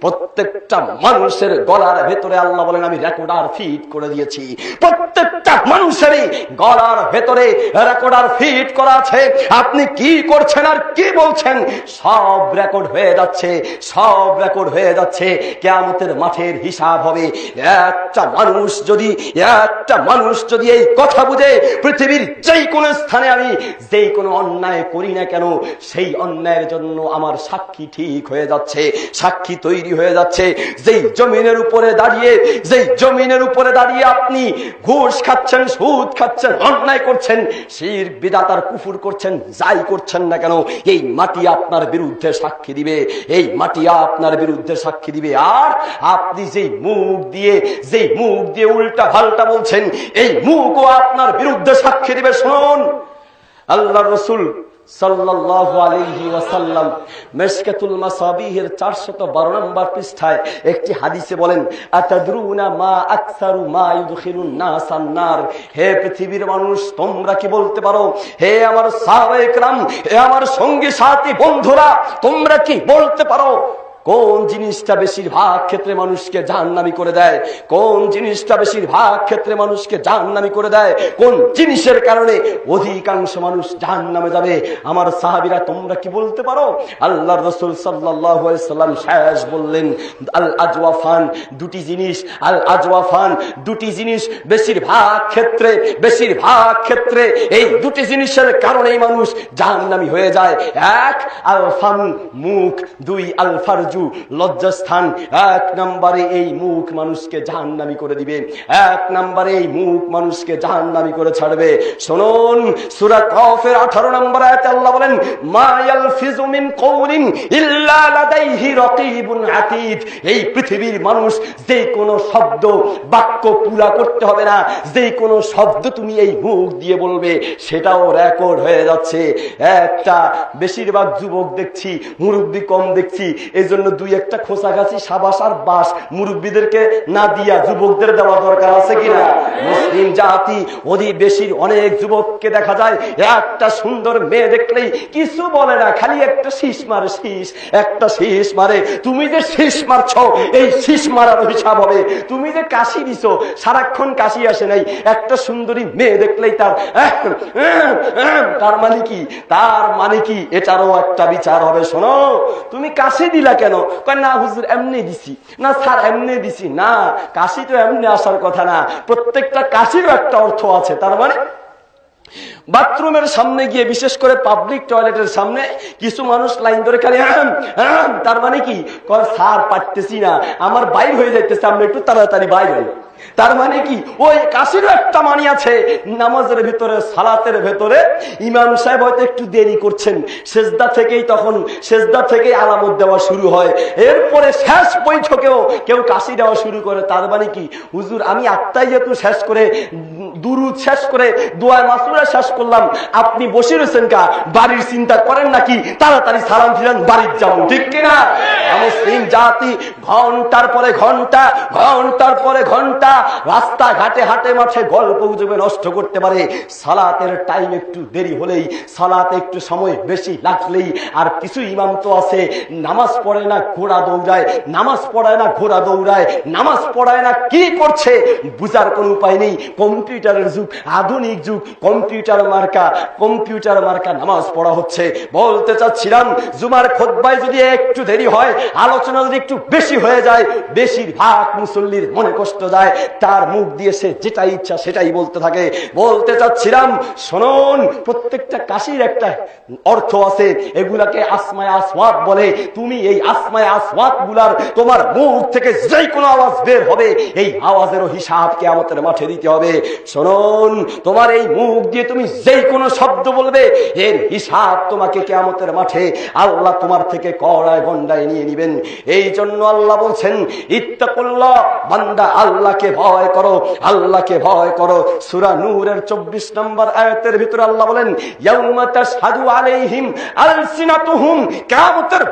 প্রত্যেকটা মানুষের গলার ভেতরে আল্লাহ বলেন, আমি রেকর্ডার ফিট করে দিয়েছি। প্রত্যেকটা মানুষেরই গলার ভেতরে রেকর্ডার ফিট করা আছে। আপনি কি করছেন আর কি বলছেন? সব রেকর্ড হয়ে যাচ্ছে, সব রেকর্ড হয়ে যাচ্ছে। কেয়ামতের মাঠের হিসাব হবে। একটা মানুষ যদি, একটা মানুষ যদি এই কথা বুঝে, পৃথিবীর যেই কোনো স্থানে আমি, যেই কোনো অন্যায় করি না কেন? সেই অন্যায়ের জন্য আমার সাক্ষী ঠিক হয়ে যাচ্ছে, সাক্ষী তৈরি হয়ে যাচ্ছে। যেই জমিনের উপরে দাঁড়িয়ে, যেই জমিনের উপরে দাঁড়িয়ে আপনি ঘুষ খাচ্ছেন, সুদ খাচ্ছেন, অন্যায় করছেন, শির বিদাতার কুফুর করছেন, যাই করছেন না কেন, এই মাটি আপনার বিরুদ্ধে সাক্ষী দিবে, এই মাটি আপনার বিরুদ্ধে সাক্ষী দিবে। আর আপনি যেই মুখ দিয়ে, যেই মুখ দিয়ে উল্টা পাল্টা বলছেন, এই মুখও আপনার বিরুদ্ধে সাক্ষী দিবে, শুনুন। আল্লাহ রসুল সাল্লাল্লাহু আলাইহি ওয়াসাল্লাম মিশকাতুল মাসাবিহের 412 নম্বর পৃষ্ঠায় একটি হাদিসে বলেন আতাদরুনা মা আকসারু মা ইউদখিলুন নাস আন-নার হে পৃথিবীর মানুষ তোমরা কি বলতে পারো হে আমার সাহাবায়ে کرام হে আমার সঙ্গী সাথী বন্ধুরা তোমরা কি বলতে পারো কোন জিনিসটা বেশিরভাগ ক্ষেত্রে মানুষকে জাহান্নামি করে দেয়? কোন জিনিসটা বেশিরভাগ ক্ষেত্রে মানুষকে জাহান্নামি করে দেয়? কোন জিনিসের কারণে অধিকাংশ মানুষ জাহান্নামে যাবে? আমার সাহাবিরা তোমরা কি বলতে পারো? আল্লাহ রসুল সাল্লাম শেষ বললেন আল আজওয়াফান দুটি জিনিস আল আজওয়াফান দুটি জিনিস বেশিরভাগ ক্ষেত্রে বেশিরভাগ ক্ষেত্রে এই দুটি জিনিসের কারণেই মানুষ জাহান্নামি হয়ে যায়। এক, আলফান, মুখ। দুই আল ফারজু লজ্জাস্থান। এক নম্বরে এই মুখ মানুষকে জাহান্নামি করে দিবে। এক নম্বরে এই মুখ মানুষকে জাহান্নামি করে ছাড়বে। শুনুন, সূরা কফের 18 নম্বর আয়াতে আল্লাহ বলেন, মা ইয়ালফিজু মিন কওলিন ইল্লা লাদাইহি রাকিবুন আতীদ এই পৃথিবীর মানুষ যে কোনো শব্দ, বাক্য পুরা করতে হবে না। যে কোনো শব্দ তুমি এই মুখ দিয়ে বলবে, সেটাও রেকর্ড হয়ে যাচ্ছে। একটা বেশিরভাগ যুবক দেখছি, মুরব্বী কম দেখছি এই জন্য দুই একটা খোঁচাখাচি সাবাস আর বাস মুরব্বীদেরকে না দিয়া যুবকদের দেওয়া দরকার আছে কিনা? মুসলিম জাতি অধি বেশির অনেক যুবককে দেখা যায়, একটা সুন্দর মেয়ে দেখলেই কিছু বলে না, খালি একটা শীষ মারে, শীষ, একটা শীষ মারে। তুমি যে শীষ মারছ, এই শীষ মারার হিসাব হবে। তুমি যে কাশি দিছ, সারাক্ষণ কাশি আসে নাই। একটা সুন্দরী মেয়ে দেখলেই তার তার মানে কি? তার মানে কি? এটারও একটা বিচার হবে, শোনো। তুমি কাশি দিলা কেন? কয় না, হুজুর, এমনি দিছি। না, স্যার, এমনি দিছি। না, কাশি তো এমনি আসার কথা না। প্রত্যেকটা কাশিরও একটা অর্থ আছে। তার মানে বাথরুমের সামনে গিয়ে, বিশেষ করে পাবলিক টয়লেটের সামনে, কিছু মানুষ লাইন ধরে খালি তার মানে কি? স্যার, পারতেছি না। আমার বাইর হয়ে যাইতেছে। আমরা একটু তাড়াতাড়ি বাইর হই তার মানে কি? ওই কাশিরও একটা মানি আছে, নামাজের ভিতরে, সালাতের ভেতরে। ইমাম সাহেব হয়তো একটু দেরি করছেন। সেজদা থেকেই তখন, সেজদা থেকেই আলামত দেওয়া শুরু হয়। এরপরে শেষ বৈঠকেও কেউ কাশি দেওয়া শুরু করে। তার মানে কি? হুজুর, আমি আত্মাই যেহেতু শেষ করে, দুরুদ শেষ করে দোয়ার মাসুরা শেষ করলাম। আপনি বসে রয়েছেন কা? বাড়ির চিন্তা করেন নাকি? তাড়াতাড়ি সালাম ফিরান, বাড়ির যাব ঠিক কিনা? মুসলিম জাতি, ঘণ্টার পরে ঘণ্টা, ঘণ্টার পরে ঘণ্টা। রাস্তা ঘাটে হাটে মাঠে গল্প গুজবে নষ্ট করতে পারে। সালাতের টাইম একটু দেরি হলেই, সালাতে একটু সময় বেশি লাগলেই আর কিছু ইমাম তো আছে। নামাজ পড়ে না, ঘোড়া দৌড়ায়। নামাজ পড়ায় না, ঘোড়া দৌড়ায়। নামাজ পড়ায় না, কি করছে? বুঝার কোন উপায় নেই। কম্পিউটারের যুগ, আধুনিক যুগ, কম্পিউটার মার্কা কম্পিউটার মার্কা নামাজ পড়া হচ্ছে। বলতে চাচ্ছিলাম, জুমার খোদ্বায় যদি একটু দেরি হয়, আলোচনা যদি একটু বেশি হয়ে যায়, বেশিরভাগ মুসল্লির মনে কষ্ট যায়। তার মুখ দিয়ে সে যেটা ইচ্ছা সেটাই বলতে থাকে। বলতে চাচ্ছিলাম, শোনন, প্রত্যেকটা কাশির একটা অর্থ আছে। এগুলাকে আসমায় আসওয়াত বলে। তুমি এই আসমায় আসওয়াতগুলার তোমার মুখ থেকে যে কোনো আওয়াজ বের হবে। এই আওয়াজেরও হিসাব কে আমাদের মাঠে দিতে হবে। শোনন, তোমার এই মুখ দিয়ে তুমি যে কোনো শব্দ বলবে, এর হিসাব তোমাকে কেয়ামতের মাঠে আল্লাহ তোমার থেকে কড়ায় গন্ডায় নিয়ে নিবেন। এই জন্য আল্লাহ বলছেন, ইত্তাকুল্লাহ, বান্দা আল্লাহকে ভয় করো, আল্লাহকে ভয় করো। সূরা নূরের 24 নম্বর আয়াতের ভিতরে আল্লাহ বলেন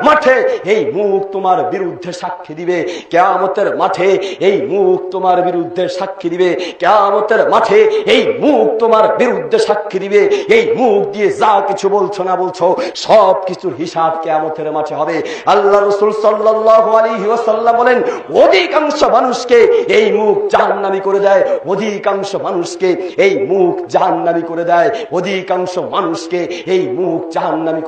মাঠে এই মুখ তোমার বিরুদ্ধে সাক্ষী দিবে। কিয়ামতের মাঠে এই মুখ তোমার বিরুদ্ধে সাক্ষী দিবে। কিয়ামতের মাঠে এই মুখ তোমার বিরুদ্ধে সাক্ষী দিবে। এই মুখ দিয়ে যা কিছু বলছো না বলছো, সব কিছুর হিসাব কিয়ামতের মাঠে হবে। আল্লাহ রাসূল সাল্লাল্লাহু আলাইহি ওয়াসাল্লাম বলেন, অধিকাংশ মানুষকে এই মুখ জাহান্নামী করে দেয়। অধিকাংশ মানুষকে এই মুখ জাহান্নামি করে দেয়। অধিকাংশ মানুষকে এই মুখ জাহান্নামি করে